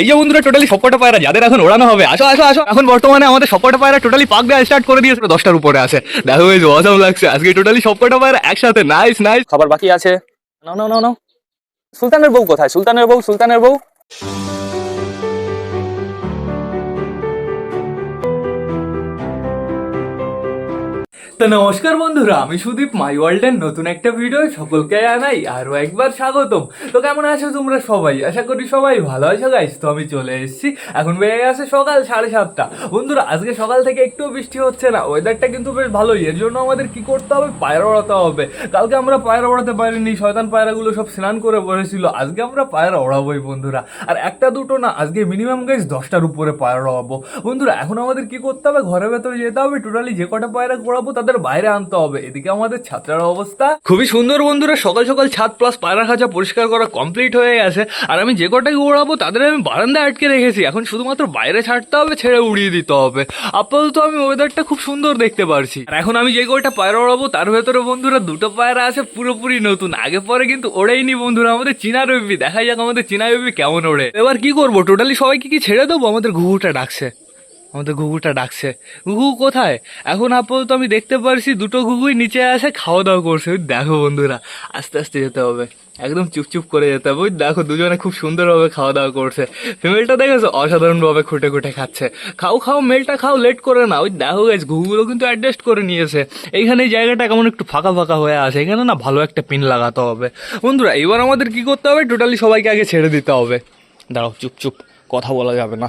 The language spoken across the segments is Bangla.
এই যে বন্ধুরা টোটালি সবকটা পায়রা, যাদের এখন ওড়ানো হবে, আসো আসো আসো। এখন বর্তমানে আমাদের সপটা পায়রা টোটালি পাক দেওয়া স্টার্ট করে দিয়েছে দশটার উপরে আছে। দেখো বেশ অসাম লাগছে। আজকে টোটালি সবকটা পায়রা একসাথে নাইস নাইস খাবার বাকি আছে? নাও নাও নাও সুলতানের বউ কোথায়? সুলতানের বউ সুলতানের বউ? তো নমস্কার বন্ধুরা, আমি সুদীপ মাই ওয়ার্ল্ডের নতুন একটা ভিডিও সকলকে জানাই আরও একবার স্বাগতম। তো কেমন আছো তোমরা সবাই? আশা করি সবাই ভালো আছো গাইস তো আমি চলে এসেছি। এখন বেড়ে গেছে সকাল সাড়ে সাতটা। বন্ধুরা, আজকে সকাল থেকে একটু বৃষ্টি হচ্ছে না। ওয়েদারটা কিন্তু বেশ ভালোই। এর জন্য আমাদের কি করতে হবে? পায়রা ওড়াতে হবে। কালকে আমরা পায়রা ওড়াতে পারিনি। শয়তান পায়রাগুলো সব স্নান করে বসেছিল। আজকে আমরা পায়রা ওড়াবোই বন্ধুরা। আর একটা দুটো না, আজকে মিনিমাম গাইস দশটার উপরে পায়রা ওড়াবো। বন্ধুরা, এখন আমাদের কি করতে হবে? ঘরের ভেতরে যেতে হবে। টোটালি যে কটা পায়রা ওড়াবো, তাদের বাইরে আনতে হবে। এদিকে আমাদের ছাত্রার অবস্থা খুবই সুন্দর বন্ধুরা। সকাল সকাল ছাদ প্লাস পায়রা খাঁচা পরিষ্কার করা কমপ্লিট হয়ে গেছে। আর আমি যে কটাকে ওড়াবো তাদের আমি বারান্দায় আটকে রেখেছি। এখন শুধুমাত্র বাইরে ছাড়তে হবে, ছেড়ে উড়িয়ে দিতে হবে। আপাতত আমি ওয়েদারটা খুব সুন্দর দেখতে পারছি। আর এখন আমি যে কটা পায়রা ওড়াবো তার ভেতরে বন্ধুরা দুটো পায়রা আছে, পুরোপুরি নতুন। আগে পরে কিন্তু ওড়েইনি বন্ধুরা আমাদের চীনা রবি দেখা যাক আমাদের চীনা রবি কেমন ওড়ে। এবার কি করব? টোটালি সবাইকে কি ছেড়ে দেবো? আমাদের ঘুঘুটা ডাকছে। আমাদের ঘুঘুটা ডাকছে। ঘুঘু কোথায়? এখন আপাতত আমি দেখতে পারছি দুটো ঘুঘুই নিচে আসে খাওয়া দাওয়া করছে। ওই দেখো বন্ধুরা, আস্তে আস্তে যেতে হবে। একদম চুপচুপ করে যেতে হবে। ওই দেখো দুজনে খুব সুন্দরভাবে খাওয়া দাওয়া করছে। ফিমেলটা দেখেছ? অসাধারণভাবে খুঁটে খুঁটে খাচ্ছে। খাও খাও, মেলটা খাও, লেট করে না ওই দেখো গেছ ঘুঘুগুলো কিন্তু অ্যাডজাস্ট করে নিয়েছে। এইখানে এই জায়গাটা কেমন একটু ফাঁকা ফাঁকা হয়ে আছে। এখানে না ভালো একটা পিন লাগাতে হবে। বন্ধুরা, এবার আমাদের কি করতে হবে? টোটালি সবাইকে আগে ছেড়ে দিতে হবে। দাঁড়াও, চুপ চুপ, কথা বলা যাবে না।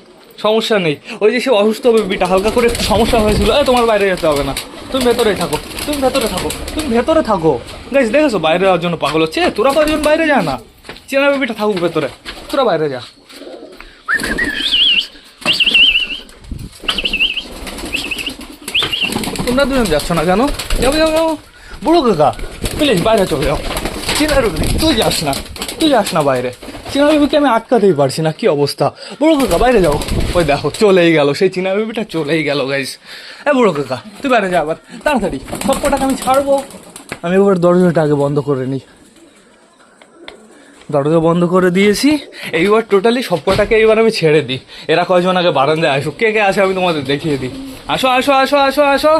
সমস্যা নেই। ওই যে সে অসুস্থ বেবিটা, হালকা করে একটু সমস্যা হয়েছিল, এ, তোমার বাইরে যেতে হবে না। তুমি ভেতরে থাকো, তুমি ভেতরে থাকো, তুমি ভেতরে থাকো। গাইস দেখেছ, বাইরে যাওয়ার জন্য পাগল হচ্ছে। তোরা কজন বাইরে যা না। চেনা বেবিটা থাকুক ভেতরে। তোরা বাইরে যা। তোমরা দুজন যাচ্ছ না কেন? যাব যাব যাব বুড়ো কাকা, প্লিজ, বাইরে চলে যাও। চেনা তুই যাস না। তুই যাস না বাইরে। চীনা বেবিকে আমি আটকাতেই পারছি না, কি অবস্থা? বুড়ো কাকা, বাইরে যাও। ওই দেখো চলেই গেল সেই চীনা বেবিটা চলেই গেল গাইস এ বুড়ো কাকা তুই বাইরে যা আবার তাড়াতাড়ি সব কটাকে আমি ছাড়বো। আমি এবার দরজাটা আগে বন্ধ করে নিই। দরজা বন্ধ করে দিয়েছি। এইবার টোটালি সব কটাকে এইবার আমি ছেড়ে দিই। এরা কয়জন আগে বারান্দায় আসুক কে কে আসে আমি তোমাদের দেখিয়ে দিই। আসো আসো আসো আসো আসো।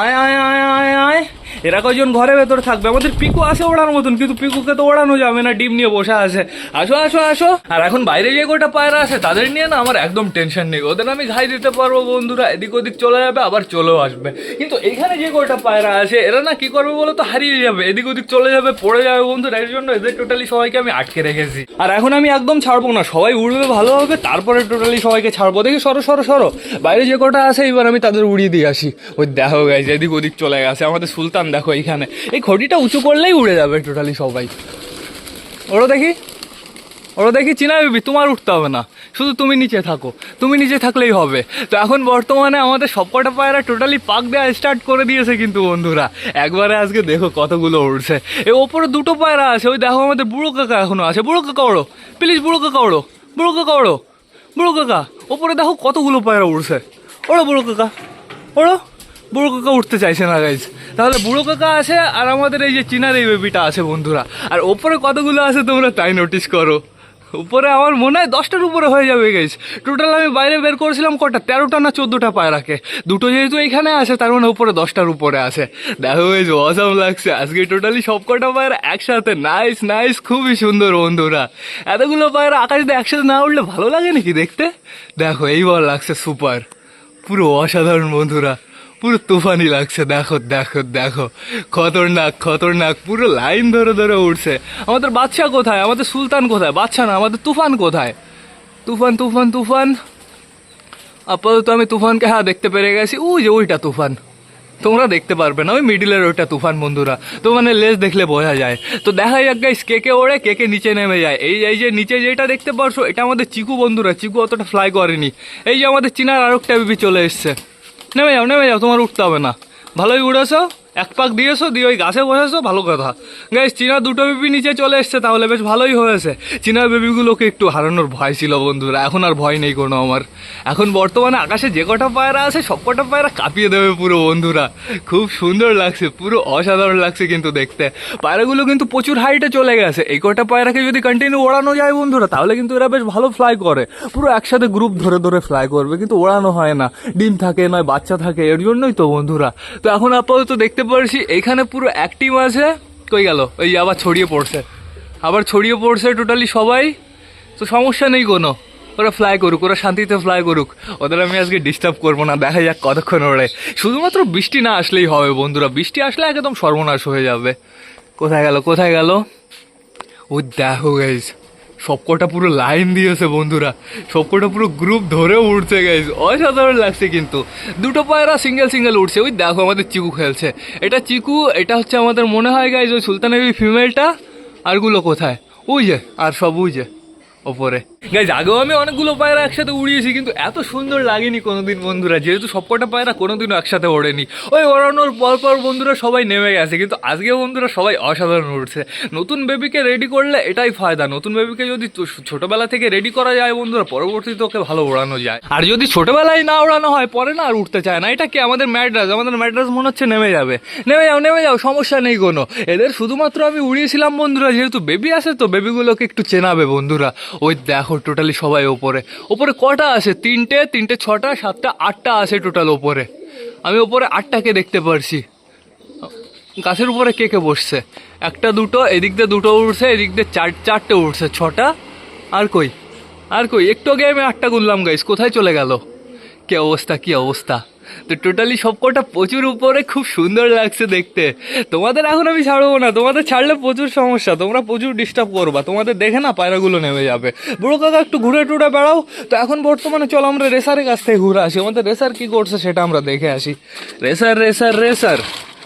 আয় আয় আয় আয় আয়। এরা কয়জন ঘরে ভেতরে থাকবে? আমাদের পিকু আছে ওড়ানোর মতন, কিন্তু পিকুকে তো ওড়ানো যাবে না, ডিম নিয়ে বসে আছে। আসো আসো আসো। আর এখন বাইরে যে গোটা পায়রা আছে, তাদের নিয়ে না আমার একদম টেনশন নেই। ওদের আমি ঘাই দিতে পারব বন্ধুরা, এদিক ওদিক চলে যাবে, আবার চলেও আসবে। কিন্তু এখানে যে গোটা পায়রা আছে, এরা না কি করবে বলো তো, হারিয়ে যাবে, এদিক ওদিক চলে যাবে, পড়ে যাবে বন্ধুরা, এর জন্য এদের টোটালি সবাইকে আমি আটকে রেখেছি। আর এখন আমি একদম ছাড়বো না, সবাই উড়বে ভালো হবে, তারপরে টোটালি সবাইকে ছাড়বো। দেখি, সরো সরো সরো। বাইরে যে কটা আছে এবার আমি তাদের উড়িয়ে দিয়ে আসি। ওই দেখো গাইজ এদিক ওদিক চলে গেছে, আমাদের সুলতান দেখো এইখানে। এই খড়িটা উঁচু করলেই উড়ে যাবে টোটালি সবাই। ওরও দেখি? ওরা দেখি? চিনা বেবি, তোমার উঠতে হবে না। শুধু তুমি নিচে থাকো। তুমি নিচে থাকলেই হবে। তো এখন বর্তমানে আমাদের সবকটা পায়রা টোটালি পাক দেওয়া স্টার্ট করে দিয়েছে কিন্তু বন্ধুরা। একবারে আজকে দেখো কতগুলো উঠছে এ ওপরে দুটো পায়রা আছে, ওই দেখো আমাদের বুড়ো কাকা এখনও আছে। বুড়ো কাকা ওড়ো। প্লিজ বুড়ো কাকা ওড়ো। বুড়ো কাকা ওড়ো। বুড়ো কাকা, ওপরে দেখো কতগুলো পায়রা উঠছে ওড়ো বুড়ো কাকা। ওড়ো। বুড়ো কাকা উঠতে চাইছে না গাইজ তাহলে বুড়ো কাকা আছে আর আমাদের এই যে চিনার এই বেবিটা আছে, বন্ধুরা। আর ওপরে কতগুলো আছে তোমরা তাই নোটিস করো। উপরে আমার মনে হয় দশটার উপরে হয়ে যাবে গেছ টোটাল আমি বাইরে বের করেছিলাম কটা? তেরোটা না চোদ্দোটা পায়রাকে দুটো যেহেতু এখানে আছে, তার মানে উপরে দশটার উপরে আছে। দেখো বেশ অসাম লাগছে। আজকে টোটালি সব কটা পায়রা একসাথে। নাইস নাইস খুবই সুন্দর, বন্ধুরা। এতগুলো পায়রা আকাশ একসাথে না উঠলে ভালো লাগে নাকি দেখতে? দেখো, এইবার লাগছে সুপার পুরো অসাধারণ, বন্ধুরা। পুরো তুফানি লাগছে, দেখো দেখো দেখো। খতরনাক খতরনাক, পুরো লাইন ধরে ধরে উঠছে। আমাদের বাচ্চা কোথায়? আমাদের সুলতান কোথায়? বাচ্চা না, আমাদের তুফান কোথায়? তুফান তুফান তুফান। আপাতত আমি তুফানকে হ্যাঁ দেখতে পেরে গেছি। ওই যে ওইটা তুফান। তোমরা দেখতে পারবে না, ওই মিডিলের ওইটা তুফান, বন্ধুরা। তো মানে লেজ দেখলে বোঝা যায়। তো দেখা যাক গাইস কে কে ওড়ে, কে কে নিচে নেমে যায়। এই এই যে নিচে যেটা দেখতে পারছ, এটা আমাদের চিকু, বন্ধুরা। চিকু অতটা ফ্লাই করেনি। এই যে আমাদের চিনার আরেকটা বিবি চলে এসছে। নেমে যাও নেমে যাও তোমার উঠতে হবে না। ভালোই উড়েছো এক পাক দিয়েছ, দিয়ে ওই গাছে বসেছো, ভালো কথা। গাইস চীনা দুটো বেবি নিচে চলে এসছে, তাহলে বেশ ভালোই হয়েছে। চীনার বেবিগুলোকে একটু হারানোর ভয় ছিল, বন্ধুরা। এখন আর ভয় নেই কোনো আমার। এখন বর্তমানে আকাশে যে কটা পায়রা আছে, সব কটা পায়রা কাঁপিয়ে দেবে পুরো, বন্ধুরা। খুব সুন্দর লাগছে, পুরো অসাধারণ লাগছে কিন্তু দেখতে। পায়রাগুলো কিন্তু প্রচুর হাইটে চলে গেছে। এই কটা পায়রাকে যদি কন্টিনিউ ওড়ানো যায়, বন্ধুরা, তাহলে কিন্তু এরা বেশ ভালো ফ্লাই করে। পুরো একসাথে গ্রুপ ধরে ধরে ফ্লাই করবে, কিন্তু ওড়ানো হয় না। ডিম থাকে নয়, বাচ্চা থাকে, এর জন্যই তো, বন্ধুরা। তো এখন আপাতত দেখতে পারছি এখানে পুরো অ্যাক্টিভ আছে? কই গেল? ওই আবার ছড়িয়ে পড়ছে। আবার ছড়িয়ে পড়ছে টোটালি সবাই। তো সমস্যা নেই কোনো। ওরা ফ্লাই করুক, ওরা শান্তিতে ফ্লাই করুক। ওদের আমি আজকে ডিস্টার্ব করব না, দেখা যাক কতক্ষণ ওড়ে। শুধুমাত্র বৃষ্টি না আসলেই হবে বন্ধুরা। বৃষ্টি আসলে একদম সর্বনাশ হয়ে যাবে। কোথায় গেল কোথায় গেল? ও দেখো গাইজ সবকটা পুরো লাইন দিয়েছে বন্ধুরা। সবকটা পুরো গ্রুপ ধরে উঠছে গাইজ অসাধারণ লাগছে কিন্তু। দুটো পায়রা সিঙ্গেল সিঙ্গেল উঠছে। ওই দেখো আমাদের চিকু খেলছে। এটা চিকু, এটা হচ্ছে আমাদের মনে হয় গাইজ ওই সুলতানের ওই ফিমেলটা আরগুলো কোথায়? ওই যে, আর সব ওই যে। ওপরে। গাইজ আগেও আমি অনেকগুলো পায়রা একসাথে উড়িয়েছি, কিন্তু এত সুন্দর লাগেনি কোনোদিন বন্ধুরা। যেহেতু সবকটা পায়রা কোনোদিনও একসাথে ওড়েনি। ওই ওড়ানোর পর পর বন্ধুরা সবাই নেমে গেছে, কিন্তু আজকে বন্ধুরা সবাই অসাধারণ উঠছে নতুন বেবিকে রেডি করলে এটাই ফায়দা। নতুন বেবিকে যদি ছোটবেলা থেকে রেডি করা যায় বন্ধুরা, পরবর্তীতে ওকে ভালো ওড়ানো যায়। আর যদি ছোটবেলায় না ওড়ানো হয়, পরে না আর উঠতে চায় না। এটা কি আমাদের ম্যাড্রাস? আমাদের ম্যাড্রাস মনে হচ্ছে নেমে যাবে। নেমে যাও নেমে যাও, সমস্যা নেই কোনো। এদের শুধুমাত্র আমি উড়িয়েছিলাম বন্ধুরা, যেহেতু বেবি আছে তো বেবিগুলোকে একটু চেনাবে বন্ধুরা। ওই দেখো টোটালি সবাই ওপরে। ওপরে কটা আছে? তিনটে তিনটে ছটা, সাতটা, আটটা আছে টোটাল ওপরে। আমি ওপরে আটটাকে দেখতে পারছি। গাছের উপরে কে কে বসছে? একটা দুটো, এদিক দিয়ে দুটো উঠছে এদিক দিয়ে চার, চারটে উঠছে ছটা? আর কই? আর কই? একটু আগে আমি আটটা গুনলাম গাইস কোথায় চলে গেল? কি অবস্থা কি অবস্থা? তো টোটালি সবকটা প্রচুর উপরে খুব সুন্দর লাগছে দেখতে। তোমাদের এখন আমি ছাড়বো না, তোমাদের ছাড়লে প্রচুর সমস্যা, তোমরা প্রচুর ডিস্টার্ব করবা, তোমাদের দেখে না পায়রাগুলো নেমে যাবে। বুড়ো কাকা, একটু ঘুরে টুরে বেড়াও, তো এখন বর্তমানে চলো আমরা রেসারের কাছ থেকে ঘুরে আসি, আমাদের রেসার কি করছে সেটা আমরা দেখে আসি। Racer racer racer.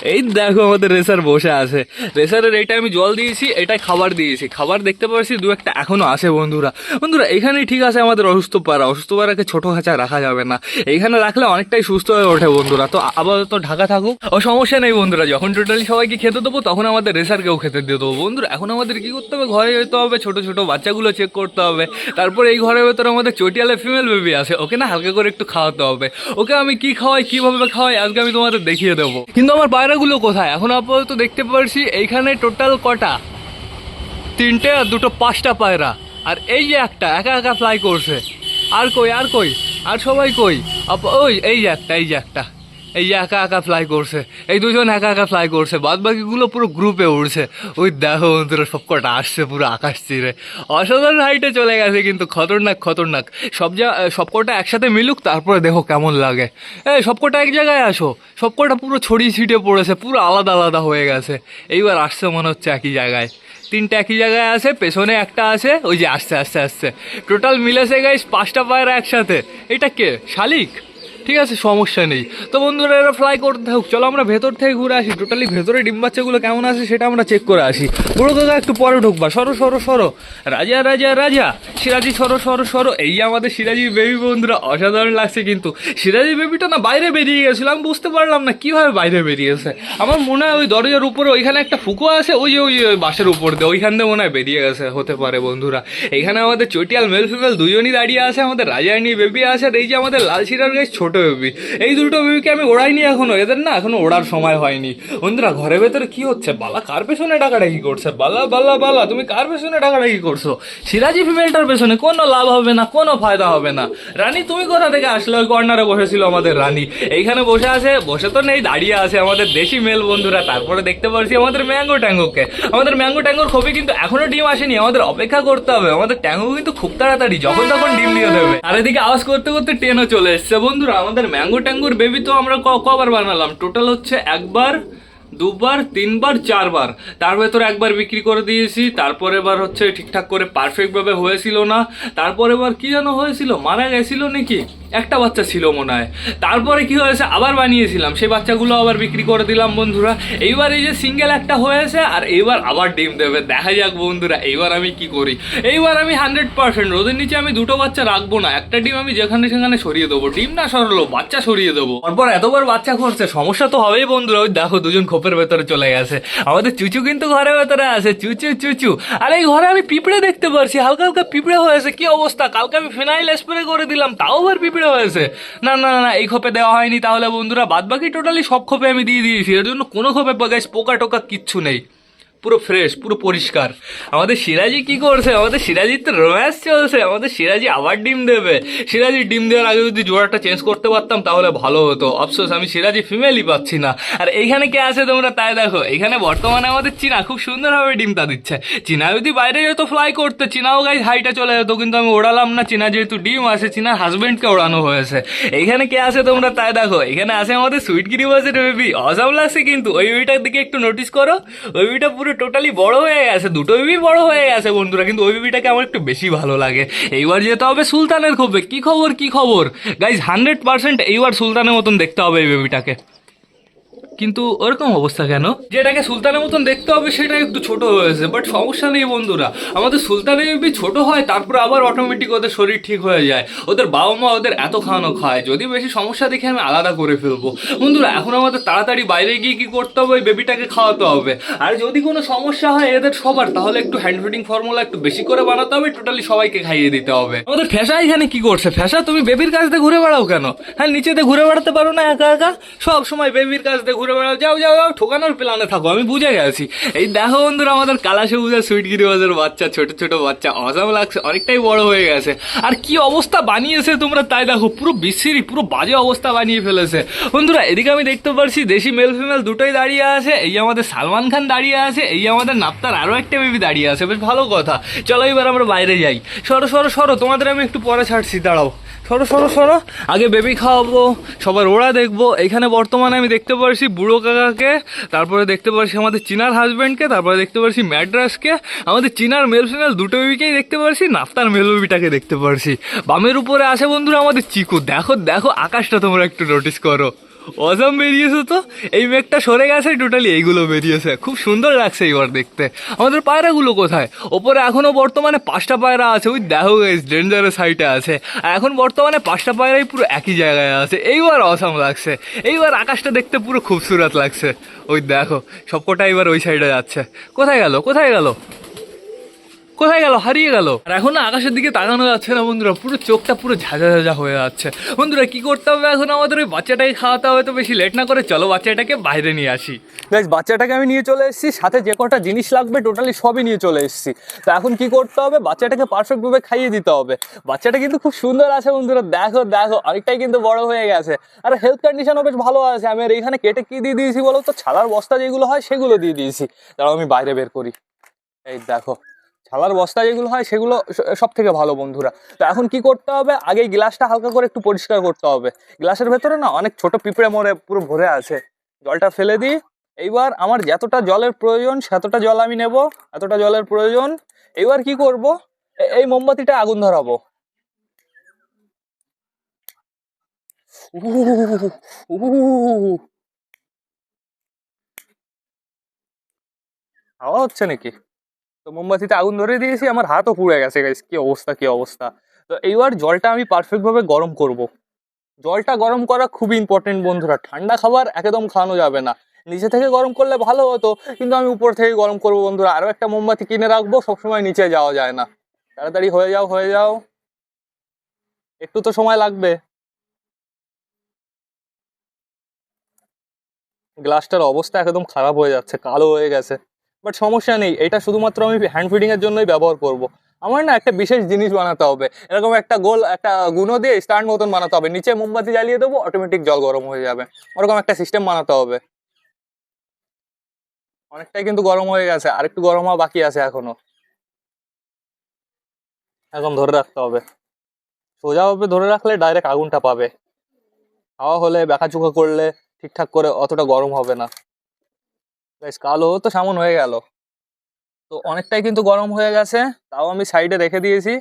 এই দেখো আমাদের রেসার বসে আছে। রেসারের এইটা আমি জল দিয়েছি, এটাই খাবার দিয়েছি। খাবার দেখতে পাচ্ছি দু একটা এখনও আছে বন্ধুরা। বন্ধুরা, এখানেই ঠিক আছে আমাদের অসুস্থ পাড়া। অসুস্থ পাড়াকে ছোটো খাঁচা রাখা যাবে না। এইখানে রাখলে অনেকটাই সুস্থ হয়ে ওঠে বন্ধুরা। তো আপাতত ঢাকা থাকুক। ও, সমস্যা নেই বন্ধুরা। যখন টোটালি সবাইকে খেতে দেবো, তখন আমাদের রেসারকেও খেতে দিয়ে দেবো। বন্ধুরা, এখন আমাদের কি করতে হবে? ঘরে যেতে হবে, ছোট ছোট বাচ্চাগুলো চেক করতে হবে। তারপর এই ঘরের ভেতরে আমাদের চটিয়ালে ফিমেল বেবি আছে। ওকে না হালকা করে একটু খাওয়াতে হবে। ওকে আমি কি খাওয়াই, কীভাবে খাওয়াই, আজকে আমি তোমাদের দেখিয়ে দেবো। কিন্তু আমার পায়রাগুলো কোথায়? এখন আপাতত দেখতে পারছি এইখানে টোটাল কটা? তিনটে আর দুটো পাঁচটা পায়রা। আর এই যে একটা, একা একা ফ্লাই করছে। আর কই আর কই? আর সবাই কই? ওই, এই যে একটা, এই যে একটা। এই যে একা একা ফ্লাই করছে। এই দুজন একা একা ফ্লাই করছে। বাদ বাকিগুলো পুরো গ্রুপে উড়ছে। ওই দেখো বন্ধুরা, সব কটা আসছে পুরো আকাশ চিরে। অসাধারণ হাইটে চলে গেছে কিন্তু খতরনাক খতরনাক। সব যা, সব কটা একসাথে মিলুক, তারপরে দেখো কেমন লাগে। এই সব কটা এক জায়গায় আসো। সব কটা পুরো ছড়িয়ে ছিটে পড়েছে, পুরো আলাদা আলাদা হয়ে গেছে। এইবার আসছে মনে হচ্ছে একই জায়গায়। তিনটা একই জায়গায় আছে, পেছনে একটা আছে, ওই যে আসছে আসছে আসছে। টোটাল মিলেছে গাইস পাঁচটা পায়রা একসাথে। এটা কে? শালিক? ঠিক আছে, সমস্যা নেই। তো বন্ধুরা, এরা ফ্লাই করতে থাকুক। চলো আমরা ভেতর থেকে ঘুরে আসি। টোটালি ভেতরে ডিম বাচ্চাগুলো কেমন আছে সেটা আমরা চেক করে আসি। বুড়ো কাকা একটু পরে ঢুকবা। সরো সরো সরো। রাজা রাজা রাজা। সিরাজি সরো সরো সরো। এই আমাদের সিরাজি বেবি বন্ধুরা, অসাধারণ লাগছে কিন্তু। সিরাজি বেবিটা না বাইরে বেরিয়ে গেছিল। আমি বুঝতে পারলাম না কীভাবে বাইরে বেরিয়েছে আমার মনে হয় ওই দরজার উপরে ওইখানে একটা ফুকো আছে, ওই যে, ওই বাসের উপর দিয়ে। ওইখান দিয়ে মনে হয় বেরিয়ে গেছে, হতে পারে বন্ধুরা। এখানে আমাদের চটিয়াল মেল ফিমেল দুজনই দাঁড়িয়ে আছে, আমাদের রাজারানি বেবি আছে, আর এই যে আমাদের লাল শিরার গাছ, ছোট বেবি এই দুটো বেবিকে আমি ওড়াইনি এখনও। এদের না এখনও ওড়ার সময় হয়নি। বন্ধুরা, ঘরের ভেতরে কি হচ্ছে? বালা, কার পেছনে ডাকাডাকি করছে? বালা বালা বালা, তুমি কার পেছনে ডাকাডাকি করছ? সিরাজি ফিমেলটার পেছনে কোনো লাভ হবে না, কোনো ফায়দা হবে না। রানী, তুমি কোথা থেকে আসলে ওই কর্নারে বসেছিল আমাদের রানী? এইখানে বসে আছে, বসে তো নেই, দাঁড়িয়ে আছে আমাদের দেশি মেল বন্ধুরা। তারপরে দেখতে পাচ্ছি আমাদের ম্যাঙ্গো ট্যাঙ্গোকে আমাদের ম্যাঙ্গো ট্যাঙ্গোর খবি কিন্তু এখনও ডিম আসেনি। আমাদের অপেক্ষা করতে হবে। আমাদের ট্যাঙ্গো কিন্তু খুব তাড়াতাড়ি, যখন তখন ডিম দিয়ে দেবে। আর এদিকে আওয়াজ করতে করতে ট্রেনও চলে এসছে। বন্ধুরা আমাদের ম্যাঙ্গো ট্যাঙ্গোর বেবি তো আমরা কবার বানালাম। টোটাল হচ্ছে একবার দুবার, তিনবার, চারবার। তার ভেতরে একবার বিক্রি করে দিয়েছি, তারপরে এবার হচ্ছে ঠিকঠাক করে পারফেক্টভাবে হয়েছিল না। তারপরে এবার কি যেন হয়েছিল? মারা গেছিল নাকি? একটা বাচ্চা ছিল মনে হয়। তারপরে কি হয়েছে? আবার বানিয়েছিলাম। সেই বাচ্চাগুলো আবার বিক্রি করে দিলাম বন্ধুরা। এইবার এই যে সিঙ্গেল একটা হয়েছে, আর এইবার আবার ডিম দেবে। দেখা যাক বন্ধুরা, এইবার আমি কি করি? এইবার আমি হান্ড্রেড পার্সেন্ট রোদের নিচে আমি দুটো বাচ্চা রাখব না। একটা ডিম আমি যেখানে সেখানে সরিয়ে দেবো। ডিম না সরালো বাচ্চা সরিয়ে দেবো। তারপর এতবার বাচ্চা করছে, সমস্যা তো হবেই বন্ধুরা। ওই দেখো, দুজন খোপের ভেতরে চলে গেছে। আমাদের চুচু কিন্তু ঘরের ভেতরে আছে। চুচু চুচু। আর এই ঘরে আমি পিঁপড়ে দেখতে পারছি। হালকা হালকা পিঁপড়ে হয়েছে কি অবস্থা? কালকে আমি ফিনাইল স্প্রে করে দিলাম। তাও আবার পিঁপড়ে হয়েছে না না না, এই খোপে দেওয়া হয়নি। তাহলে বন্ধুরা বাদ বাকি টোটালি সব খোপে আমি দিয়ে দিয়েছি। এর জন্য কোনো খোপে গাছ পোকা টোকা কিচ্ছু নেই। পুরো ফ্রেশ পুরো পরিষ্কার। আমাদের সিরাজি কি করছে? আমাদের সিরাজির তো রোম্যান্স চলছে। আমাদের সিরাজি আবার ডিম দেবে। সিরাজি ডিম দেওয়ার আগে যদি জোড়াটা চেঞ্জ করতে পারতাম, তাহলে ভালো হতো। অফসোস আমি সিরাজি ফিমেলই পাচ্ছি না। আর এইখানে কে আছে তোমরা তাই দেখো। এখানে বর্তমানে আমাদের চীনা খুব সুন্দরভাবে ডিমটা দিচ্ছে। চীনা যদি বাইরে যেত ফ্লাই করতে, চীনাও গাইজ হাইটে চলে যেত, কিন্তু আমি ওড়ালাম না। চীনা যেহেতু ডিম আছে চীনার হাজবেন্ডকে ওড়ানো হয়েছে। এইখানে কে আছে তোমরা তাই দেখো। এখানে আছে আমাদের সুইট গিরিবাসের বেবি অসাম লাগছে কিন্তু। ওই বেবিটার দিকে একটু নোটিস করো। ওই বেবিটা পুরো টোটালি বড় হয়ে গেছে দুটো বেবি বড় হয়ে গেছে বন্ধুরা, কিন্তু ওই বেবিটাকে আমার একটু বেশি ভালো লাগে। এইবার যেতে হবে সুলতানের খোপে কি খবর কি খবর? গাইজ হান্ড্রেড পার্সেন্ট এইবার সুলতানের মতন দেখতে হবে এই বেবিটাকে। কিন্তু ওরকম অবস্থা কেন? যেটাকে সুলতানের মতন দেখতে হবে সেটা একটু ছোট হয়েছে বাট সমস্যা নেই বন্ধুরা। আমাদের সুলতানের বেবি ছোট হয়, তারপর আবার অটোমেটিক ওদের শরীর ঠিক হয়ে যায়। ওদের বাবা মা ওদের এত খাওয়ানো খায়, যদি বেশি সমস্যা দেখে আমি আলাদা করে ফেলব। বন্ধুরা, এখন আমাদের তাড়াতাড়ি বাইরে গিয়ে কি করতে হবে? ওই বেবিটাকে খাওয়াতে হবে। আর যদি কোনো সমস্যা হয় এদের সবার, তাহলে একটু হ্যান্ড ফিডিং ফর্মুলা একটু বেশি করে বানাতে হবে টোটালি সবাইকে খাইয়ে দিতে হবে। আমাদের ফ্যাসা এখানে কি করছে? ফ্যাসা তুমি বেবির কাছ দিয়ে ঘুরে বেড়াও কেন? হ্যাঁ নিচেতে ঘুরে বেড়াতে পারো না একা একা? সব সময় বেবির কাছ দিয়ে ঘুরে বেড়াও যাও যাও যাও, ঠোকানোর প্ল্যানে থাকো, আমি বুঝে গেছি। এই দেখো বন্ধুরা, আমাদের কালা সবুজের সুইট গিরিবাজের বাচ্চা, ছোট ছোট বাচ্চা অসাম লাগছে, অনেকটাই বড় হয়ে গেছে। আর কি অবস্থা বানিয়েছে তোমরা তাই দেখো, পুরো বিশ্রী পুরো বাজে অবস্থা বানিয়ে ফেলেছে। বন্ধুরা, এদিকে আমি দেখতে পারছি, দেশি মেল ফিমেল দুটোই দাঁড়িয়ে আছে, এই আমাদের সালমান খান দাঁড়িয়ে আছে, এই আমাদের নাপ্তার আরও একটা বেবি দাঁড়িয়ে আছে, বেশ ভালো কথা। চলো এবার আমরা বাইরে যাই। সরো সরো সরো, তোমাদের আমি একটু পরে ছাড়ছি, দাঁড়াও। সরো সরো সরো। আগে বেবি খাওয়াবো, সবার ওরা দেখব। এখানে বর্তমানে আমি দেখতে পারছি বুড়ো কাকাকে, তারপরে দেখতে পারছি আমাদের চিনার হাজব্যান্ডকে তারপরে দেখতে পারছি ম্যাড্রাসকে। আমাদের চিনার মেল ফিমেল দুটো বেবিকেই দেখতে পারছি, নাফতার মেল বেবিটাকে দেখতে পারছি। বামের উপরে আসে বন্ধুরা আমাদের চিকু। দেখো দেখো, আকাশটা তোমরা একটু নোটিস করো। অসাম বেরিয়েছে তো? এই মেঘটা সরে গেছে টোটালি এইগুলো বেরিয়েছে। খুব সুন্দর লাগছে এইবার দেখতে। আমাদের পায়রাগুলো কোথায়? ওপরে এখনও বর্তমানে পাঁচটা পায়রা আছে, ওই দেখো ডেঞ্জারের সাইডে আছে। আর এখন বর্তমানে পাঁচটা পায়রাই পুরো একই জায়গায় আছে। এইবার অসাম লাগছে। এইবার আকাশটা দেখতে পুরো খুবসুরত লাগছে। ওই দেখো, সবকটা এবার ওই সাইডে যাচ্ছে। কোথায় গেল? কোথায় গেল? কোথায় গেল? হারিয়ে গেল। আর এখন আকাশের দিকে তাকানো যাচ্ছে না বন্ধুরা, পুরো চোখটা পুরো ঝাঁঝা ঝাঁঝা হয়ে যাচ্ছে। বন্ধুরা, কি করতে হবে এখন? আমাদের ওই বাচ্চাটাকে খাওয়াতে হবে তো বেশি লেট না করে। চলো বাচ্চাটাকে বাইরে নিয়ে আসি। গাইজ বাচ্চাটাকে আমি নিয়ে চলে এসেছি, সাথে যে কটা জিনিস লাগবে, টোটালি সবই নিয়ে চলে এসেছি। তো এখন কি করতে হবে? বাচ্চাটাকে পারফেক্ট ভাবে খাইয়ে দিতে হবে। বাচ্চাটা কিন্তু খুব সুন্দর আছে বন্ধুরা। দেখো দেখো, অনেকটাই কিন্তু বড় হয়ে গেছে। আর হেলথ কন্ডিশনও বেশ ভালো আছে। আমি আর এইখানে কেটে কি দিয়ে দিয়েছি বলো তো? ছালার বস্তা যেগুলো হয়, সেগুলো দিয়ে দিয়েছি। তারাও আমি বাইরে বের করি। এই দেখো ছালার বস্তা যেগুলো হয় সেগুলো সব থেকে ভালো বন্ধুরা তো এখন কি করতে হবে আগে গ্লাসটা হালকা করে একটু পরিষ্কার করতে হবে গ্লাসের ভেতরে না অনেক ছোট পিঁপড়ে মরে পুরো ভরে আছে জলটা ফেলে দিই এইবার আমার যতটা জলের প্রয়োজন সেতটা জল আমি নেব এতটা জলের প্রয়োজন এইবার কি করব এই মোমবাতিটা আগুন ধরাবো। হাওয়া হচ্ছে নাকি তো মোমবাতিতে আগুন ধরে দিয়েছি, আমার হাতও পুড়ে গেছে গাইস কি অবস্থা কি অবস্থা? তো এইবার জলটা আমি পারফেক্টভাবে গরম করব। জলটা গরম করা খুবই ইম্পর্টেন্ট বন্ধুরা, ঠান্ডা খাবার একদম খাওয়ানো যাবে না। নিচে থেকে গরম করলে ভালো হতো, কিন্তু আমি উপর থেকে গরম করব বন্ধুরা। আরও একটা মোমবাতি কিনে রাখব, সবসময় নিচে যাওয়া যায় না। তাড়াতাড়ি হয়ে যাও হয়ে যাও। একটু তো সময় লাগবে। গ্লাসটার অবস্থা একদম খারাপ হয়ে যাচ্ছে, কালো হয়ে গেছে। বাট সমস্যা নেই, এটা শুধুমাত্র আমি হ্যান্ড ফিডিং এর জন্যই ব্যবহার করব। আমার না একটা বিশেষ জিনিস বানাতে হবে, এরকম একটা গোল, একটা গুঁড়ো দিয়ে স্ট্যান্ড মতন বানাতে হবে, নিচে মোমবাতি জ্বালিয়ে দেবো অটোমেটিক জল গরম হয়ে যাবে, ওরকম একটা সিস্টেম বানাতে হবে। অনেকটাই কিন্তু গরম হয়ে গেছে, আর একটু গরম হওয়া বাকি আছে এখনও। এখন ধরে রাখতে হবে। সোজাভাবে ধরে রাখলে ডাইরেক্ট আগুনটা পাবে। হাওয়া হলে বেঁকাচুকা করলে ঠিকঠাক করে অতটা গরম হবে না। বেশ কালো তো সামন হয়ে গেল। তো অনেকটাই কিন্তু গরম হয়ে গেছে, তাও আমি সাইডে রেখে দিয়েছি।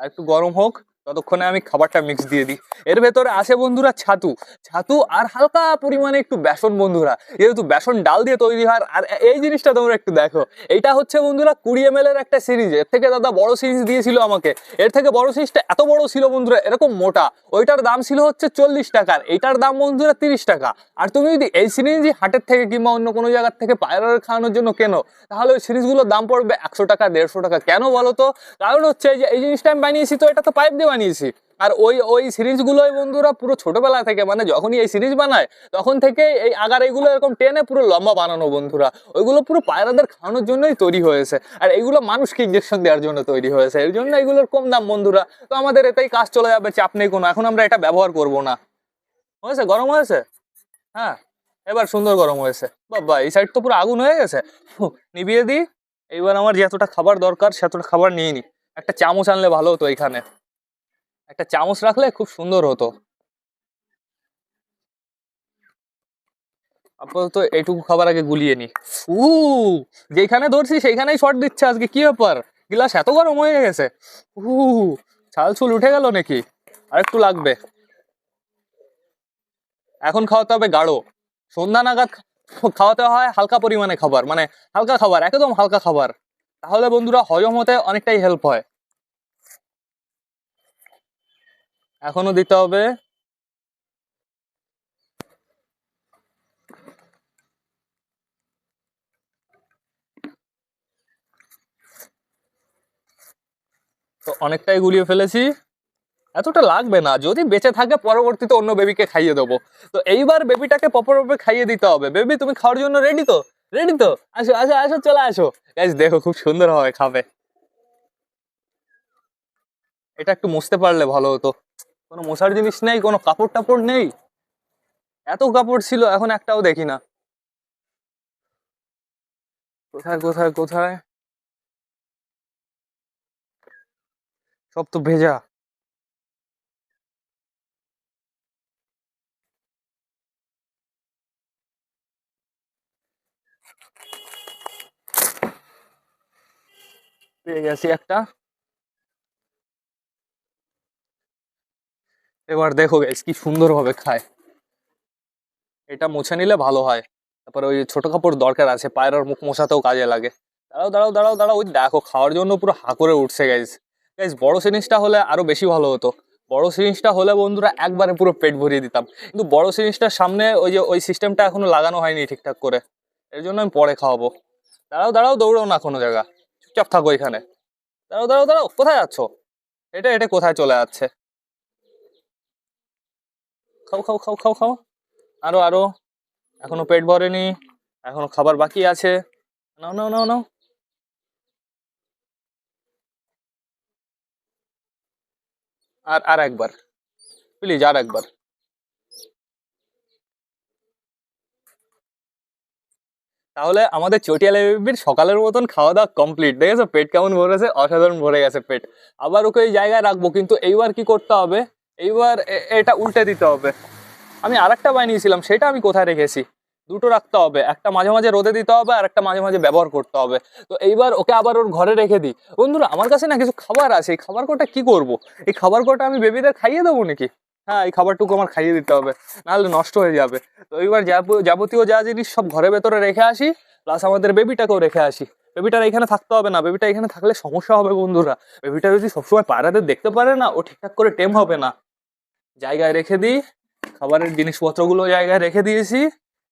আর একটু গরম হোক। ততক্ষণে আমি খাবারটা মিক্স দিয়ে দিই। এর ভেতরে আছে বন্ধুরা ছাতু। ছাতু আর হালকা পরিমাণে একটু বেসন বন্ধুরা। যেহেতু বেসন ডাল দিয়ে তৈরি হয়, আর এই জিনিসটা তোমরা একটু দেখো। এইটা হচ্ছে বন্ধুরা কুড়ি এম এর একটা সিরিজ এর থেকে দাদা বড় সিরিজ দিয়েছিল আমাকে। এর থেকে বড় সিরিজটা এত বড় ছিল বন্ধুরা, এরকম মোটা। ওইটার দাম ছিল হচ্ছে চল্লিশ টাকার। এইটার দাম বন্ধুরা তিরিশ টাকা। আর তুমি যদি এই সিরিজই হাটের থেকে কিংবা অন্য কোনো জায়গার থেকে পায়রার খাওয়ানোর জন্য কেনো, তাহলে ওই সিরিজগুলোর দাম পড়বে একশো টাকা, দেড়শো টাকা। কেন বলো তো? কারণ হচ্ছে যে, এই জিনিসটা আমি বানিয়েছি তো, এটা তো পাইপ দিয়ে বানিয়েছি। আর ওই ওই সিরিজগুলোই বন্ধুরা পুরো ছোটবেলা থেকে মানে যখনই এই সিরিজ বানায় তখন থেকে এই আগার এইগুলো এরকম টেনে পুরো লম্বা বানানো বন্ধুরা। ওইগুলো পুরো পায়রাদের খাওয়ানোর জন্যই তৈরি হয়েছে। আর এইগুলো মানুষকে ইঞ্জেকশন দেওয়ার জন্য তৈরি হয়েছে। এর জন্য এগুলোর কম দাম বন্ধুরা। তো আমাদের এতেই কাজ চলে যাবে চাপ নেই কোনো। এখন আমরা এটা ব্যবহার করব না। হয়েছে? গরম হয়েছে? হ্যাঁ। এবার সুন্দর গরম হয়েছে। বাবা এই সাইড তো পুরো আগুন হয়ে গেছে। ফু, নিভিয়ে দিই। এইবার আমার যতটা খাবার দরকার সেতটা খাবার নিয়ে নি। একটা চামচ আনলে ভালো হতো এখানে। একটা চামচ রাখলে খুব সুন্দর হতো। আপাতত এটুকু খাবার আগে গুলিয়ে নি। উ যেখানে ধরছি সেইখানেই শর্ট দিচ্ছে আজকে, কি ব্যাপার? গ্লাস এত গরম হয়ে গেছে। উ ছাল ছুল উঠে গেল নাকি? আর একটু লাগবে। এখন খাওয়াতে হবে গাঢ়। সন্ধ্যা নাগাদ খাওয়াতে হয় হালকা পরিমাণে খাবার মানে হালকা খাবার, একদম হালকা খাবার। তাহলে বন্ধুরা হজম হতে অনেকটাই হেল্প হয়। এখনও দিতে হবে। তো অনেকটাই গুলিয়ে ফেলেছি। এতটা লাগবে না, যদি বেঁচে থাকে পরবর্তীতে অন্য বেবিকে খাইয়ে দেবো। তো এইবার বেবিটাকে প্রপারভাবে খাইয়ে দিতে হবে। বেবি তুমি খাওয়ার জন্য রেডি তো? রেডি তো? আসো আসো আসো, চলে আসো। দেখো, খুব সুন্দর হবে খাবে। এটা একটু মুছতে পারলে ভালো হতো। কোনো মশার জিনিস নেই, কোনো কাপড় টাপড় নেই। এত কাপড় ছিল, এখন একটাও দেখি না। কোথায় কোথায় কোথায়? সব তো ভেজা। পেয়ে গেছি একটা। এবার দেখো গাইস কি সুন্দরভাবে খায়। এটা মুছে নিলে ভালো হয়। তারপরে ওই ছোট কাপড় দরকার আছে পায়রার মুখ মোছাতেও কাজে লাগে। দাঁড়াও দাঁড়াও দাঁড়াও দাঁড়াও, ওই দেখো খাওয়ার জন্য পুরো হা করে উঠছে গাইস গাইস বড় সিরিজটা হলে আরও বেশি ভালো হতো। বড় সিরিজটা হলে বন্ধুরা একবারে পুরো পেট ভরিয়ে দিতাম। কিন্তু বড় সিরিজটার সামনে ওই যে ওই সিস্টেমটা এখনও লাগানো হয়নি ঠিকঠাক করে। এর জন্য আমি পরে খাওয়াবো। দাঁড়াও দাঁড়াও, দৌড়াও না কোনো জায়গা। চুপচাপ থাকো এখানে। দাঁড়াও দাঁড়াও দাঁড়াও, কোথায় যাচ্ছ? এটা এটা কোথায় চলে যাচ্ছে? খাও খাও খাও খাও খাও। আরও আরও। এখনও পেট ভরেনি। এখনও খাবার বাকি আছে। নাও নাও নাও নাও। আর আর একবার। প্লিজ আর একবার। তাহলে আমাদের চটিয়ালা বেবির সকালের মতন খাওয়া দাওয়া কমপ্লিট দেখেছ পেট কেমন ভরেছে? অসাধারণ ভরে গেছে পেট। আবার ওকে ওই জায়গায় রাখব, কিন্তু এইবার কি করতে হবে? এইবার এটা উল্টে দিতে হবে। আমি আর একটা বানিয়েছিলাম সেটা আমি কোথায় রেখেছি? দুটো রাখতে হবে, একটা মাঝে মাঝে রোদে দিতে হবে, আর একটা মাঝে মাঝে ব্যবহার করতে হবে। তো এইবার ওকে আবার ওর ঘরে রেখে দিই। বন্ধুরা, আমার কাছে না কিছু খাবার আছে, এই খাবার কটা কি করব? এই খাবার কটা আমি বেবিদের খাইয়ে দেবো নাকি? হ্যাঁ এই খাবারটুকু আমার খাইয়ে দিতে হবে, নাহলে নষ্ট হয়ে যাবে। তো এইবার যাবতীয় যা জিনিস সব ঘরের ভেতরে রেখে আসি প্লাস আমাদের বেবিটাকেও রেখে আসি। বেবিটার এখানে থাকতে হবে না, বেবিটা এখানে থাকলে সমস্যা হবে বন্ধুরা। বেবিটা যদি সবসময় পায়রাদের দেখতে পারে না, ও ঠিকঠাক করে টেম হবে না। জায়গায় রেখে দিই, খাবারের জিনিসপত্রগুলো জায়গায় রেখে দিয়েছি।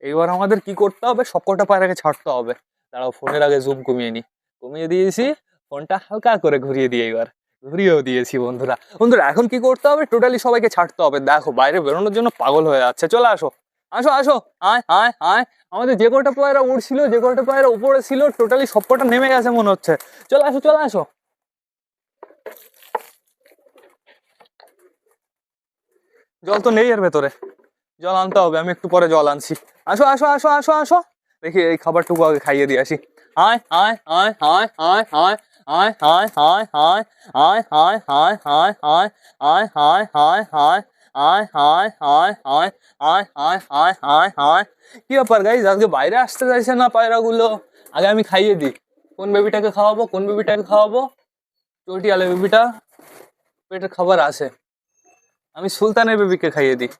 এইবার আমাদের কি করতে হবে? সবকটা পায়রাকে ছাড়তে হবে। দাঁড়াও, ফোনের আগে জুম কমিয়ে নি। কমিয়ে দিয়েছি, ফোনটা হালকা করে ঘুরিয়ে দিই এবার ঘুরিয়েও দিয়েছি বন্ধুরা। বন্ধুরা, এখন কি করতে হবে? টোটালি সবাইকে ছাড়তে হবে। দেখো, বাইরে বেরোনোর জন্য পাগল হয়ে যাচ্ছে। চলে আসো। আসো আসো। আয় আয় আয়। আমাদের যে কটা পায়রা উড়ছিল, যে কটা পায়রা উপরে ছিল টোটালি সবকটা নেমে গেছে মনে হচ্ছে। চলে আসো চলে আসো। জল তো নেই এর ভেতরে জল আনতে হবে আমি একটু পরে জল আনছি আসো আসো আসো আসো আসো দেখি এই খাবারটুকু আগে খাইয়ে দিয়ে আসি আয় আয় আয় আয় আয় আয় আয় হায় হায় হায় আয় হায় হায় হায় হায় আয় হায় হায় হায় আয় হায় হায় হায় আয় হায় হায় হায় হায় কি ব্যাপার গাইজ আজকে বাইরে আসতে চাইছে না পায়রাগুলো আগে আমি খাইয়ে দিই কোন বেবিটাকে খাওয়াবো কোন বেবিটাকে খাওয়াবো চটিয়ালে বেবিটা পেটের খাবার আছে আমি সুলতানের বেবিকে খাইয়ে দিই।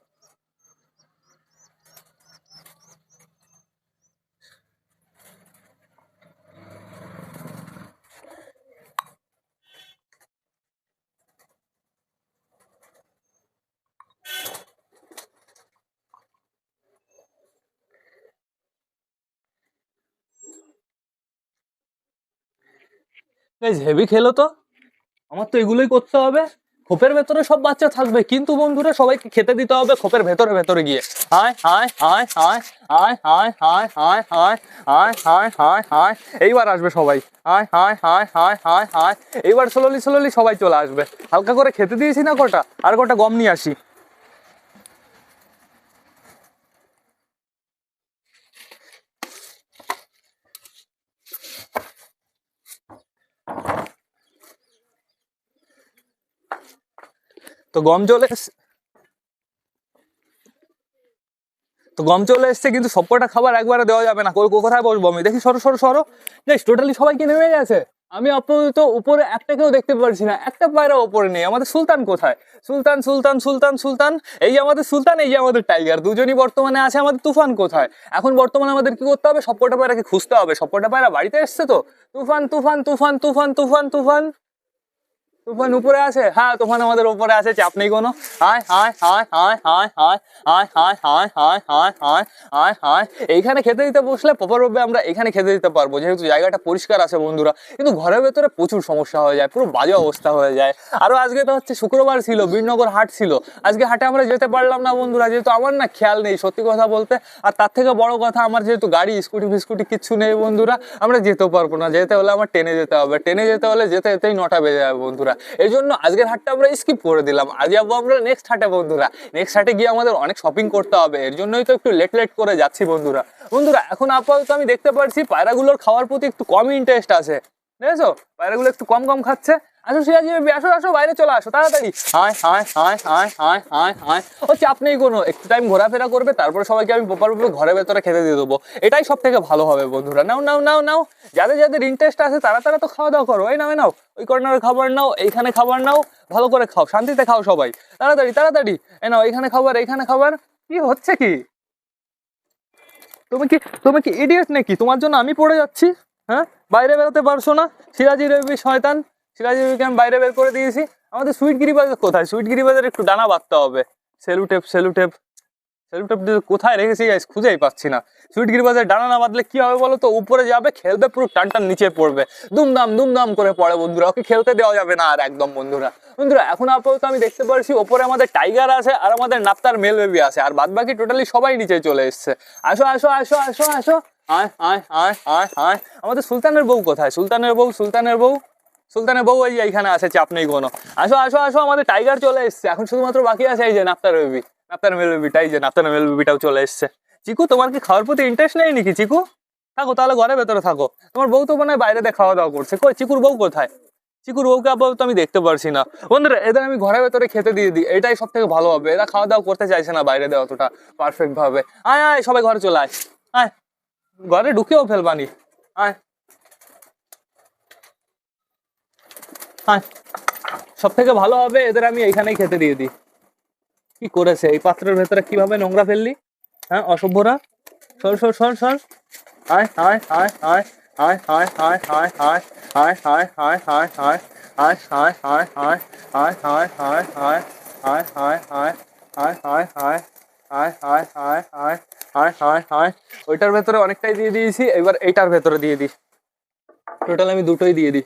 হেভি খেলো তো? আমার তো এগুলোই করতে হবে। খোপের ভেতরে সব বাচ্চা থাকবে কিন্তু বন্ধুরা সবাইকে খেতে দিতে হবে খোপের ভেতরে ভেতরে গিয়ে হায় হায় হায় হায় হায় হায় হায় হায় হায় হায় হায় হায় হায় এইবার আসবে সবাই হায় হায় হায় হায় হায় হায় এইবার স্লোলি স্লোলি সবাই চলে আসবে হালকা করে খেতে দিয়েছি না কটা আর কটা গম নিয়ে আসি তো গম চলে তো গম চলে এসছে, কিন্তু সবকটা খাবার একবারে দেওয়া যাবে না। কোথায় বসবো আমি? দেখি সরো সরো সরো। দেখ টোটালি সবাই কি নেমে গেছে। আমি আপাতত উপরে একটাকেও দেখতে পারছি না। একটা পায়রা ওপরে নেই। আমাদের সুলতান কোথায়? সুলতান সুলতান সুলতান সুলতান। এই যে আমাদের সুলতান, এই যে আমাদের টাইগার দুজনই বর্তমানে আছে আমাদের তুফান কোথায়? এখন বর্তমানে আমাদের কি করতে হবে? সবকটা পায়রাকে খুঁজতে হবে। সবকটা পায়রা বাড়িতে এসছে তো? তুফান তুফান তুফান তুফান তুফান তুফান। তুফান উপরে আছে হ্যাঁ তুফান আমাদের উপরে আছে চাপ নেই কোনো হায় হায় হায় হায় হায় হায় হায় হায় হায় হায় হায় হায় হায় হায় এইখানে খেতে দিতে বসলে প্রপারভাবে আমরা এখানে খেতে দিতে পারব যেহেতু জায়গাটা পরিষ্কার আছে বন্ধুরা কিন্তু ঘরের ভেতরে প্রচুর সমস্যা হয়ে যায় পুরো বাজে অবস্থা হয়ে যায় আরও আজকে তো হচ্ছে শুক্রবার ছিল বীরনগর হাট ছিল আজকে হাটে আমরা যেতে পারলাম না বন্ধুরা যেহেতু আমার না খেয়াল নেই সত্যি কথা বলতে আর তার থেকে বড় কথা আমার যেহেতু গাড়ি স্কুটি ফিস্কুটি কিচ্ছু নেই বন্ধুরা আমরা যেতেও পারব না যেতে হলে আমার ট্রেনে যেতে হবে ট্রেনে যেতে হলে যেতে যেতেই নটা বেজে যাবে বন্ধুরা এই জন্য আজকের হাটটা আমরা স্কিপ করে দিলাম। আজ যাব আমরা নেক্সট হাটে বন্ধুরা। নেক্সট হাটে গিয়ে আমাদের অনেক শপিং করতে হবে। এর জন্যই তো একটু লেট লেট করে যাচ্ছি বন্ধুরা। বন্ধুরা, এখন আপাতত আমি দেখতে পাচ্ছি পায়রাগুলোর খাওয়ার প্রতি একটু কম ইন্টারেস্ট আছে। দেখেছ? পায়রাগুলো একটু কম কম খাচ্ছে। আসো সিরাজি বেবি আসো আসো, বাইরে চলে আসো, তাড়াতাড়ি। হায় হায় হায় হায় হায় হায় হায়। ও, চাপ নেই কোনো, একটু টাইম ঘোরাফেরা করবে, তারপরে সবাইকে আমি প্রপার ঘরের ভেতরে খেতে দিয়ে দেবো। এটাই সব থেকে ভালো হবে, বন্ধুরা। নাও নাও নাও নাও। যাদের যাদের ইন্টারেস্ট আছে, তারা তারা তো খাওয়া দাওয়া করো। এই নাও নাও। ওই কর্নারে খাবার নাও, এইখানে খাবার নাও। ভালো করে খাও, শান্তিতে খাও সবাই। তাড়াতাড়ি তাড়াতাড়ি। এ নাও, এইখানে খাবার এইখানে খাবার। কি হচ্ছে কি? তুমি কি তুমি কি ইডিয়েট নাকি? তোমার জন্য আমি পড়ে যাচ্ছি হ্যাঁ? বাইরে বেরোতে পারছ না। সিরাজি রবি শয়তান। রবিকে আমি বাইরে বের করে দিয়েছি। আমাদের সুইট গিরিবাজার কোথায়? সুইট গিরিবাজার একটু ডানা বাঁধতে হবে। সেলুটেপ সেলুটেপ সেলুটেপ কোথায় রেখেছি গাইস খুঁজেই পাচ্ছি না। সুইট গিরিবাজার ডানা না বাঁধলে কি হবে বলো তো উপরে যাবে খেলবে পুরো টান টান নিচে পড়বে। দুমদাম দুমদাম করে পড়ে বন্ধুরা। ওকে খেলতে দেওয়া যাবে না আর একদম বন্ধুরা। বন্ধুরা, এখন আপাতত আমি দেখতে পাচ্ছি ওপরে আমাদের টাইগার আছে আর আমাদের নাপ্তার মেল বেবি আছে। আর বাদ বাকি টোটালি সবাই নিচে চলে এসছে। আসো আসো আসো আসো আসো। আয় আয় আয় আয় আয়। আমাদের সুলতানের বউ কোথায়? সুলতানের বউ সুলতানের বউ। সুলতানের বউ এই এইখানে আছে, চাপ নেই কোনো। আসো আসো আসো, আমাদের টাইগার চলে এসছে। এখন শুধুমাত্র বাকি আছে এই যে নাপ্তার বেবি। নাপ্তার মেল বেবিটা এই যে নাপ্তার মেল বেবিটাও চলে এসছে। চিকু, তোমার কি খাওয়ার প্রতি ইন্টারেস্ট নেই নাকি চিকু? থাকো, তাহলে ঘরের ভেতরে থাকো। তোমার বউ তো মনে হয় বাইরে খাওয়া দাওয়া করছে। কই, চিকুর বউ কোথায়? চিকুর বউকে আপাতত আমি দেখতে পারছি না। বন্ধুরা, এদের আমি ঘরের ভেতরে খেতে দিয়ে দিই। এটাই সব থেকে ভালো হবে। এরা খাওয়া দাওয়া করতে চাইছে না বাইরে দেওয়া অতটা পারফেক্ট ভাবে। আয় আয়, সবাই ঘরে চলে আয়। আয়, ঘরে ঢুকেও ফেলবানি। আয় আয় সব থেকে ভালো হবে এদের আমি এইখানেই খেতে দিয়ে দিই কি করেছে এই পাত্রের ভেতরে কীভাবে নোংরা ফেললি হ্যাঁ অসভ্যরা সর সর সর সর আয় আয় আয় আয় আয় আয় ওইটার ভেতরে অনেকটাই দিয়ে দিয়েছি এবার এইটার ভেতরে দিয়ে দিই টোটাল আমি দুটোই দিয়ে দিই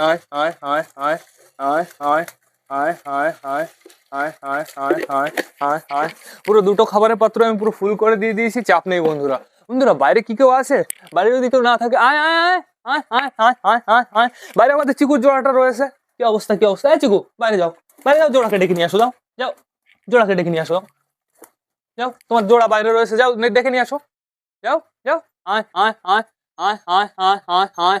আয় আয় আয় আয় আয় আয় আয় আয় আয় আয় আয় আয় আয় আয় আয় পুরো দুটো খাবারের পাত্র আমি পুরো ফুল করে দিয়ে দিয়েছি চাপ নেই বন্ধুরা বন্ধুরা বাইরে কি কেউ আছে বাইরে যদি কেউ না থাকে আয় আয় আয় আয় আয় আয় আয় আয় বাইরে আমাদের চিকুর জোড়াটা রয়েছে কি অবস্থা কি অবস্থা চিকু বাইরে যাও বাইরে যাও জোড়াকে ডেকে নিয়ে আসো যাও যাও জোড়াকে ডেকে নিয়ে আসো যাও তোমার জোড়া বাইরে রয়েছে যাও ডেকে নিয়ে আসো যাও যাও আয় আয় আয় আয় আয় আয় আয় আয়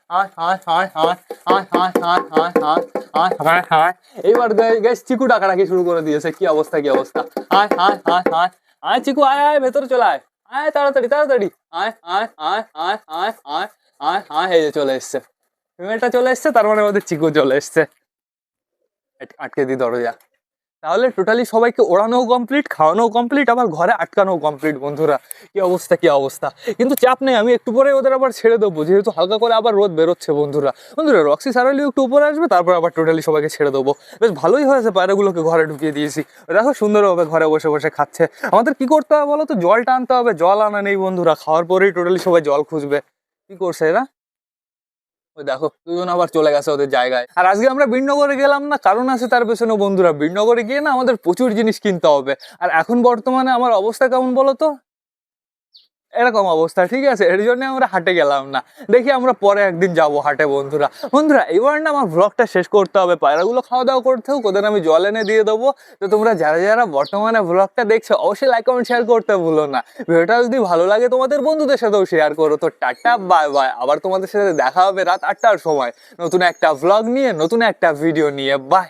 এইবার গ্যাস চিকু রাখি শুরু করে দিয়েছে কি অবস্থা কি অবস্থা আয় আয় আয় আয় আয় চিকু আয় আয় ভেতরে চলে আয় আয় তাড়াতাড়ি তাড়াতাড়ি আয় আয় আয় আয় আয় আয় আয় আয় এই যে চলে এসছে ফিমেলটা চলে এসছে তার মানে আমাদের চিকু চলে এসছে আটকে দি দরজা তাহলে টোটালি সবাইকে ওড়ানোও কমপ্লিট খাওয়ানোও কমপ্লিট আবার ঘরে আটকানোও কমপ্লিট বন্ধুরা। কি অবস্থা কি অবস্থা? কিন্তু চাপ নেই, আমি একটু পরে ওদের আবার ছেড়ে দেবো, যেহেতু হালকা করে আবার রোদ বেরোচ্ছে বন্ধুরা। বন্ধুরা রক্সি সারালিও একটু উপরে আসবে, তারপর আবার টোটালি সবাইকে ছেড়ে দেবো। বেশ ভালোই হয়েছে, পায়রাগুলোকে ঘরে ঢুকিয়ে দিয়েছি। দেখো, সুন্দরভাবে ঘরে বসে বসে খাচ্ছে। আমাদের কি করতে হবে বলো তো? জলটা আনতে হবে, জল আনা নেই বন্ধুরা। খাওয়ার পরেই টোটালি সবাই জল খুঁজবে। কি করছে এরা? দেখো, দুজন আবার চলে গেছে ওদের জায়গায়। আর আজকে আমরা বিনগরে গেলাম না, কারণ আছে তার পেছনে বন্ধুরা। বিনগরে গিয়ে না আমাদের প্রচুর জিনিস কিনতে হবে। আর এখন বর্তমানে আমার অবস্থা কেমন বলো তো? এরকম অবস্থা, ঠিক আছে? এর জন্য আমরা হাটে গেলাম না। দেখি আমরা পরে একদিন যাব হাটে, বন্ধুরা। বন্ধুরা এবার না আমার ব্লগটা শেষ করতে হবে। পায়রাগুলো খাওয়া দাওয়া করতে হোক, ওদের আমি জল এনে দিয়ে দেবো। তো তোমরা যারা যারা বর্তমানে ব্লগটা দেখছ, অবশ্যই লাইক কমেন্ট শেয়ার করতে ভুলো না। ভিডিওটা যদি ভালো লাগে তোমাদের বন্ধুদের সাথেও শেয়ার করো। তো টাটা বাই বাই আবার তোমাদের সাথে দেখা হবে রাত আটটার সময়। নতুন একটা ব্লগ নিয়ে, নতুন একটা ভিডিও নিয়ে। বাই